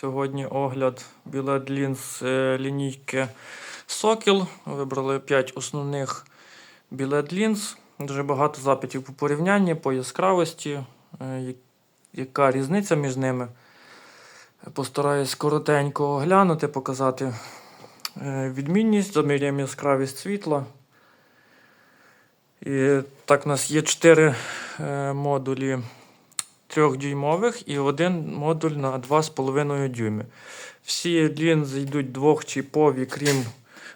Сьогодні огляд білет лінз е, лінійки Сокіл. Вибрали 5 основних білет лінз. Дуже багато запитів по порівнянні, по яскравості, е, яка різниця між ними. Постараюсь коротенько оглянути, показати е, відмінність, заміряємо яскравість світла. І так, у нас є 4 модулі трьохдюймових і один модуль на 2,5 дюйми. Всі лінзи йдуть двохчіпові, крім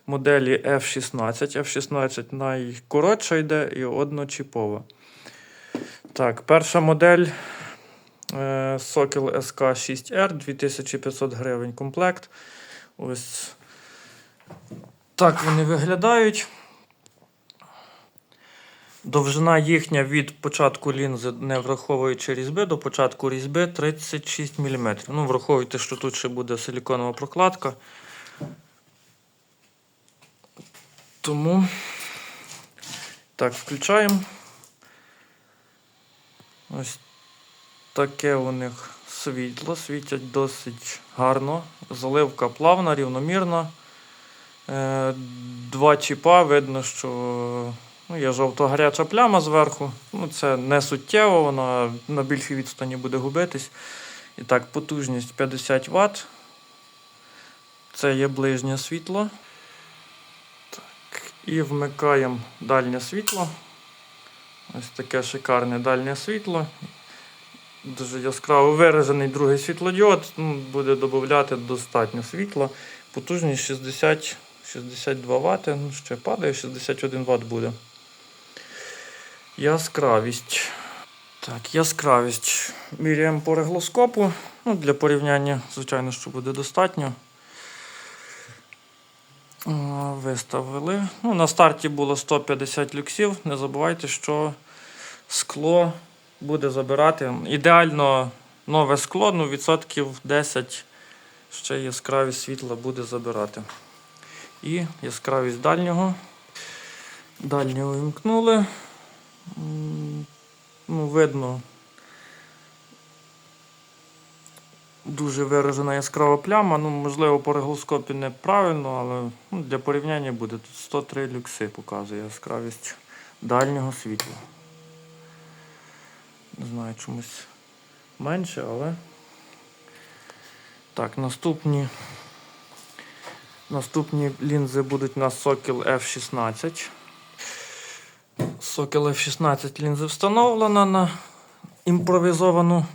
моделі F16. F16 найкоротша йде і одночіпова. Так, перша модель е, Sokil SK6R 2500 гривень комплект. Ось так вони виглядають. Довжина їхня від початку лінзи, не враховуючи різьби, до початку різьби 36 мм. Ну, враховуйте, що тут ще буде силіконова прокладка. Тому так, включаємо. Ось таке у них світло. Світять досить гарно. Заливка плавна, рівномірна. Е, Два чіпа, видно, що Ну, є жовто-гаряча пляма зверху. Ну, це не суттєво, вона на більшій відстані буде губитись. І так, потужність 50 Вт. Це є ближнє світло. Так. І вмикаємо дальнє світло. Ось таке шикарне дальнє світло. Дуже яскраво виражений другий світлодіод. Ну, буде додати достатньо світла. Потужність 60 62 Вт. Ну, ще падає, 61 Вт буде. Яскравість. Так, яскравість. Міряємо по реглоскопу. Ну, для порівняння, звичайно, що буде достатньо. Виставили. Ну, на старті було 150 люксів. Не забувайте, що скло буде забирати. Ідеально нове скло, ну, відсотків 10 ще яскравість світла буде забирати. І яскравість дальнього. Дальнього вимкнули. Ну, видно. Дуже виражена яскрава пляма. Ну, можливо, по реглоскопі неправильно, але ну, для порівняння буде. Тут 103 люкси показує яскравість дальнього світла. Не знаю, чомусь менше, але. Так, наступні. Наступні лінзи будуть на Sokil F16. Sokil F16 лінзи встановлена на імпровізовану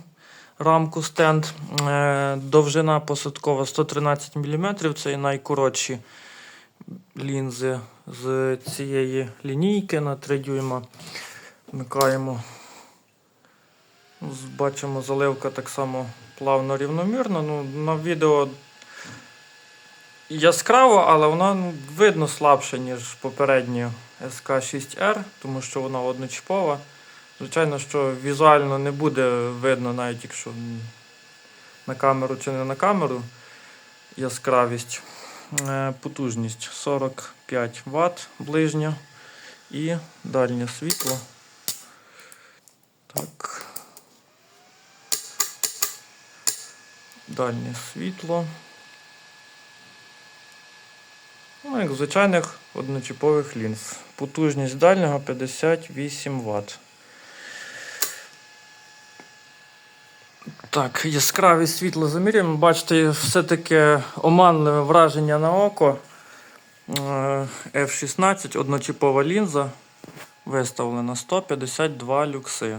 рамку стенд. Е, Довжина посадкова 113 мм. Це і найкоротші лінзи з цієї лінійки на 3 дюйма. Вмикаємо. Бачимо, заливка так само плавно рівномірно. Ну, на відео яскраво, але вона ну, видно слабше, ніж попередня SK6R, тому що вона одночіпова. Звичайно, що візуально не буде видно, навіть якщо на камеру чи не на камеру яскравість. Е, Потужність 45 Вт ближня і дальнє світло. Так. Дальнє світло. Ну, як звичайних одночіпових лінз. Потужність дальнього 58 Вт. Так, яскравість світла замірюємо. Бачите, все-таки оманливе враження на око. Е, F16, одночіпова лінза. Виставлена 152 люкси.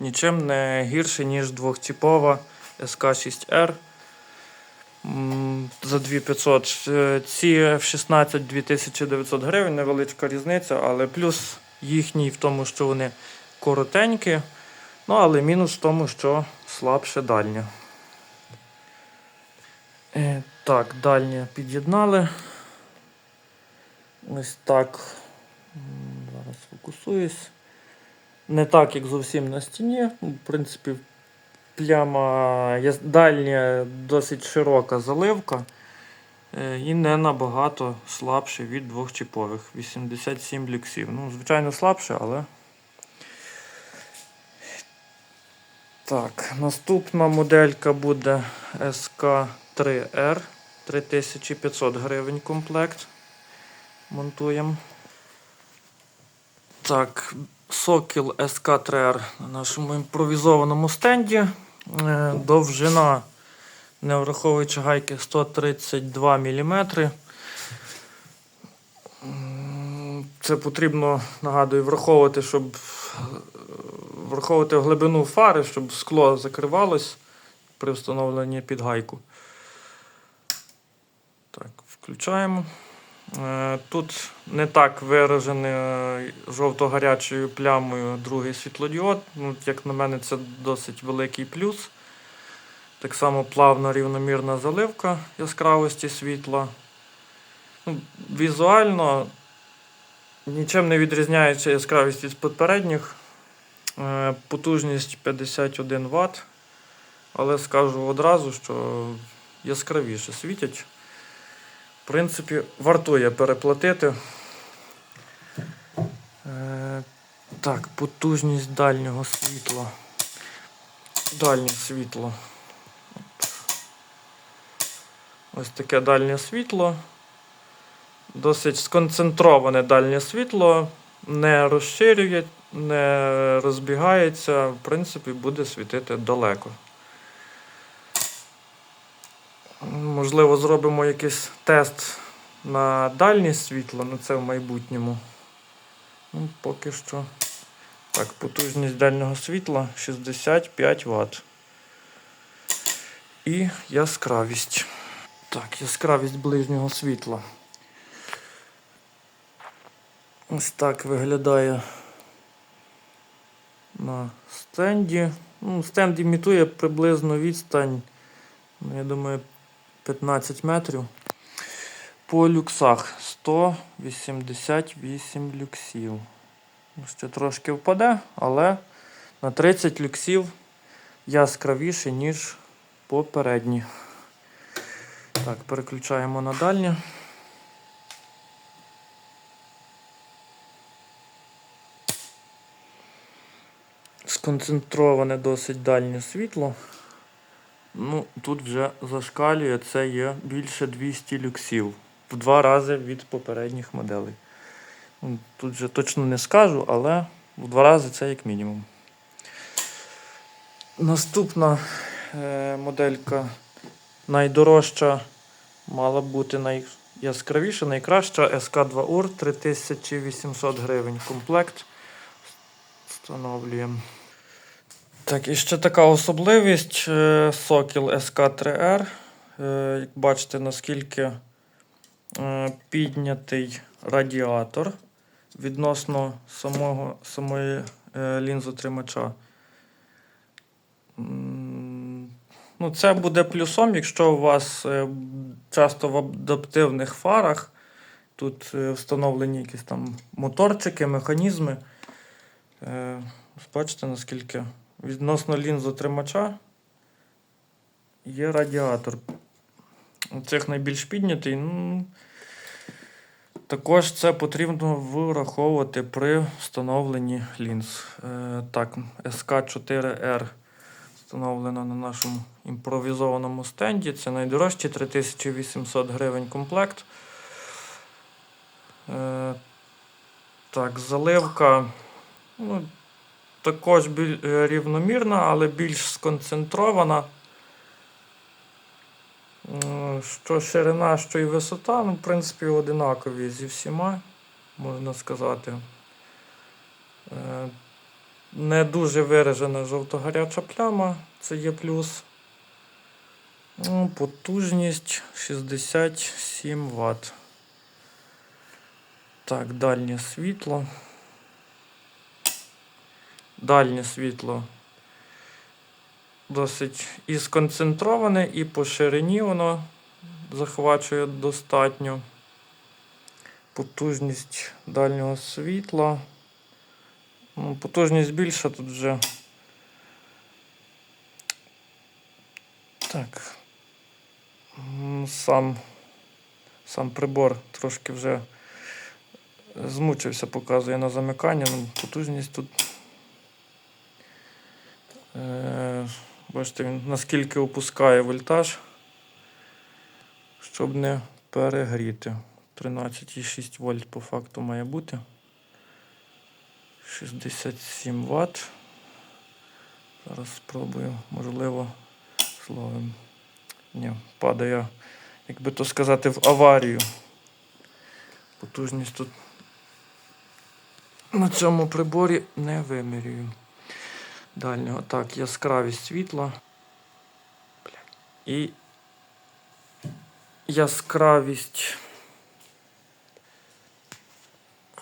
Нічим не гірше, ніж двохчіпова SK6R. За 2500. Е, Ці F16 2900 гривень, невеличка різниця, але плюс їхній в тому, що вони коротенькі. Ну, але мінус в тому, що слабше дальнє. Е, так, дальнє під'єднали. Ось так. Зараз фокусуюсь. Не так, як зовсім на стіні. В принципі, пляма дальня досить широка заливка. е, І не набагато слабше від двохчіпових. 87 люксів. Ну, звичайно, слабше, але. Так, наступна моделька буде SK 3R 3500 гривень комплект. Монтуємо. Так, сокіл СК3R на нашому імпровізованому стенді. Е, Довжина, не враховуючи гайки, 132 мм. Це потрібно, нагадую, враховувати, щоб е, враховувати глибину фари, щоб скло закривалось при встановленні під гайку. Так, включаємо. Е, Тут не так виражений е, жовто-гарячою плямою другий світлодіод. Ну, як на мене, це досить великий плюс. Так само плавна рівномірна заливка яскравості світла. Ну, візуально нічим не відрізняється яскравість від попередніх. Е, Потужність 51 Вт. Але скажу одразу, що яскравіше світять. В принципі, вартує переплатити. Е, так, потужність дальнього світла. Дальнє світло. Ось таке дальнє світло. Досить сконцентроване дальнє світло, не розширює, не розбігається, в принципі, буде світити далеко. Можливо, зробимо якийсь тест на дальність світла, але це в майбутньому. Ну, поки що. Так, потужність дальнього світла 65 Вт. І яскравість. Так, яскравість ближнього світла. Ось так виглядає на стенді. Ну, стенд імітує приблизно відстань, ну, я думаю, 15 метрів. По люксах 188 люксів. Ну, Ще трошки впаде, але на 30 люксів яскравіше, ніж попередні. Так, переключаємо на дальнє. Сконцентроване досить дальнє світло. Ну, тут вже зашкалює, це є більше 200 люксів. В два рази від попередніх моделей. Ну, Тут вже точно не скажу, але в два рази це як мінімум. Наступна е, моделька найдорожча мала бути найяскравіша, найкраща СК2УР 3800 гривень. Комплект. Встановлюємо. Так, і ще така особливість е, Сокіл SK3R. Е, Як бачите, наскільки е, піднятий радіатор відносно самого, самої лінзотримача. Ну, це буде плюсом, якщо у вас часто в адаптивних фарах тут встановлені якісь там моторчики, механізми. Бачите, наскільки відносно лінзотримача є радіатор. Цих найбільш піднятий. Ну, також це потрібно враховувати при встановленні лінз. Е, так, СК4R встановлено на нашому імпровізованому стенді. Це найдорожчий 3800 гривень комплект. Е, так, заливка. Ну, також е, рівномірна, але більш сконцентрована. Що ширина, що і висота, ну, в принципі, одинакові зі всіма, можна сказати. Е, Не дуже виражена жовто-гаряча пляма, це є плюс. Ну, Потужність 67 Вт. Так, дальнє світло. Дальнє світло досить і сконцентроване, і по ширині воно захвачує достатньо. Потужність дальнього світла. Ну, потужність більша тут вже. Так. Сам, сам прибор трошки вже змучився, показує на замикання. Ну, потужність тут. Е, Бачите, він наскільки опускає вольтаж. щоб не перегріти. 13,6 вольт по факту має бути. 67 Вт. Зараз спробую, можливо, словом. Ні, падає, як би то сказати, в аварію. Потужність тут на цьому приборі не вимірюю. Дальнього. Так, яскравість світла. І яскравість.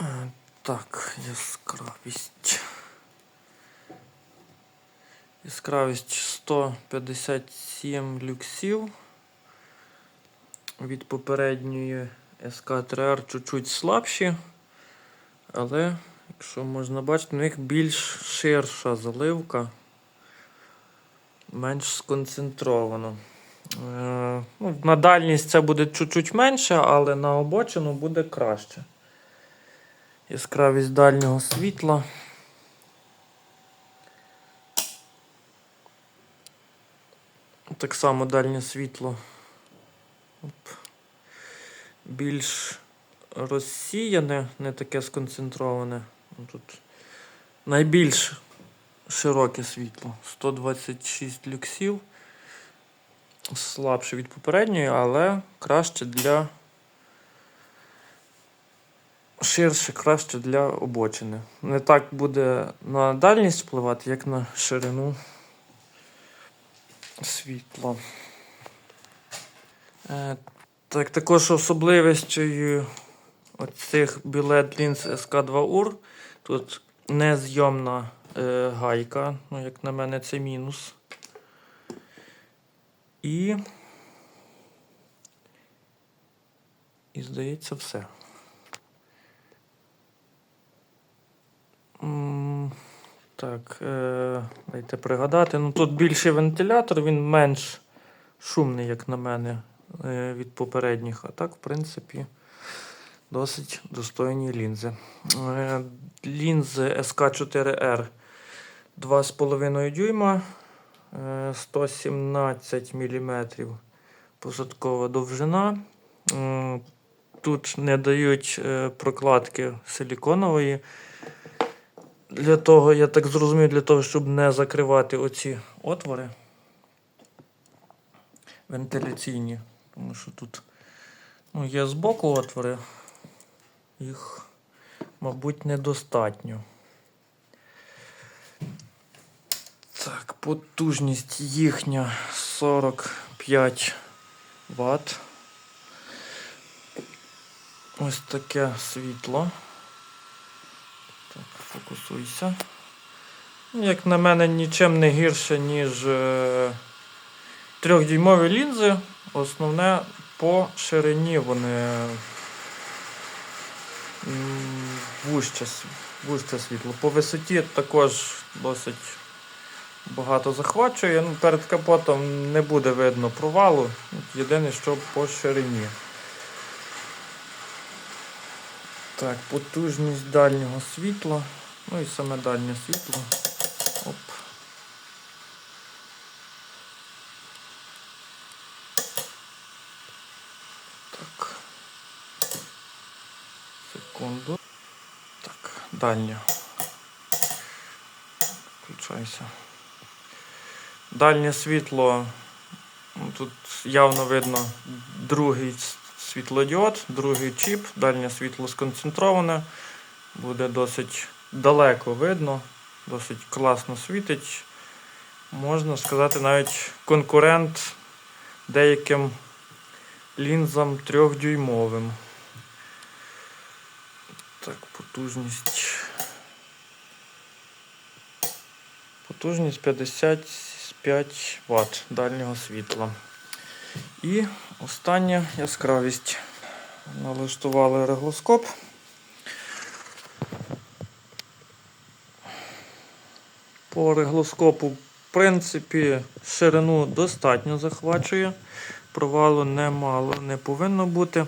Е, Так, яскравість. Яскравість 157 люксів. Від попередньої СК3R чуть-чуть слабші. Але, якщо можна бачити, у них більш ширша заливка, менш сконцентровано. Е, ну, на дальність це буде чуть-чуть менше, але на обочину буде краще. Яскравість дальнього світла. Так само дальнє світло. Більш розсіяне, не таке сконцентроване. Ну, Тут найбільш широке світло. 126 люксів. Слабше від попередньої, але краще для. Ширше, краще для обочини. Не так буде на дальність впливати, як на ширину світла. Е, так, також особливістю оцих білет лінз SK2UR тут незйомна е, гайка, ну, як на мене, це мінус. І. І здається, все. Так, е, дайте пригадати. Ну, тут більший вентилятор, він менш шумний, як на мене, е, від попередніх. А так, в принципі, досить достойні лінзи. Е, лінзи SK4R 2,5 дюйма, е, 117 мм посадкова довжина. Тут не дають е, прокладки силіконової. Для того, я так зрозумів, для того, щоб не закривати оці отвори вентиляційні. Тому що тут ну, є збоку отвори, їх, мабуть, недостатньо. Так, потужність їхня 45 Вт. Ось таке світло. Так, фокусуйся. Як на мене, нічим не гірше, ніж е, трьохдюймові лінзи. Основне по ширині вони вужче, вужче світло. По висоті також досить багато захвачує. Ну, перед капотом не буде видно провалу. Єдине, що по ширині. Так, потужність дальнього світла. Ну і саме дальнє світло. Секунду. Так, дальнє. Включайся. Дальнє світло. ну, Тут явно видно другий світлодіод, другий чіп, дальнє світло сконцентроване. Буде досить далеко видно, досить класно світить. Можна сказати, навіть конкурент деяким лінзам трьохдюймовим. Так, потужність. Потужність 55 Вт дальнього світла. І остання яскравість. Налаштували реглоскоп. По реглоскопу, в принципі, ширину достатньо захвачує. Провалу немало не повинно бути.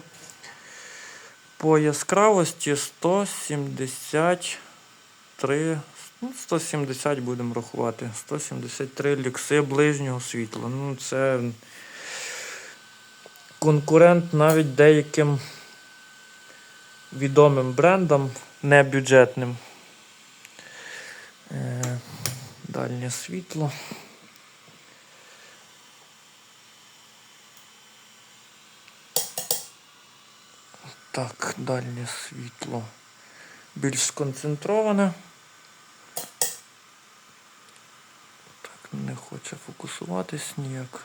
По яскравості 173, ну, 170 будемо рахувати. 173 люкси ближнього світла. Ну, це конкурент навіть деяким відомим брендам, небюджетним. Е, Дальнє світло. Так, дальнє світло більш сконцентроване. Так, не хоче фокусуватись ніяк.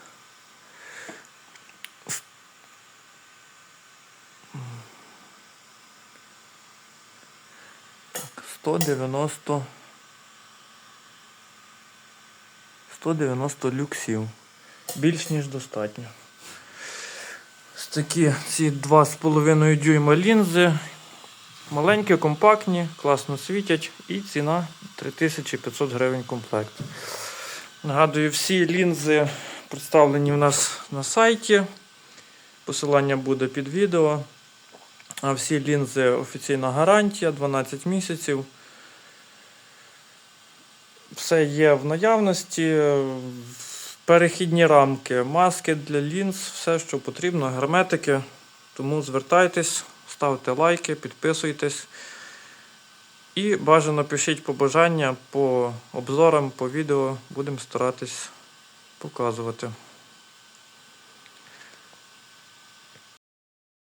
Так, 190. 190 люксів. Більш ніж достатньо. Такі ці 2,5 дюйма лінзи. Маленькі, компактні, класно світять і ціна 3500 гривень комплект. Нагадую, всі лінзи представлені у нас на сайті. Посилання буде під відео. А всі лінзи офіційна гарантія 12 місяців. Все є в наявності. Перехідні рамки, маски для лінз, все, що потрібно, герметики. Тому звертайтесь, ставте лайки, підписуйтесь. І бажано пишіть побажання по обзорам, по відео. Будемо старатись показувати.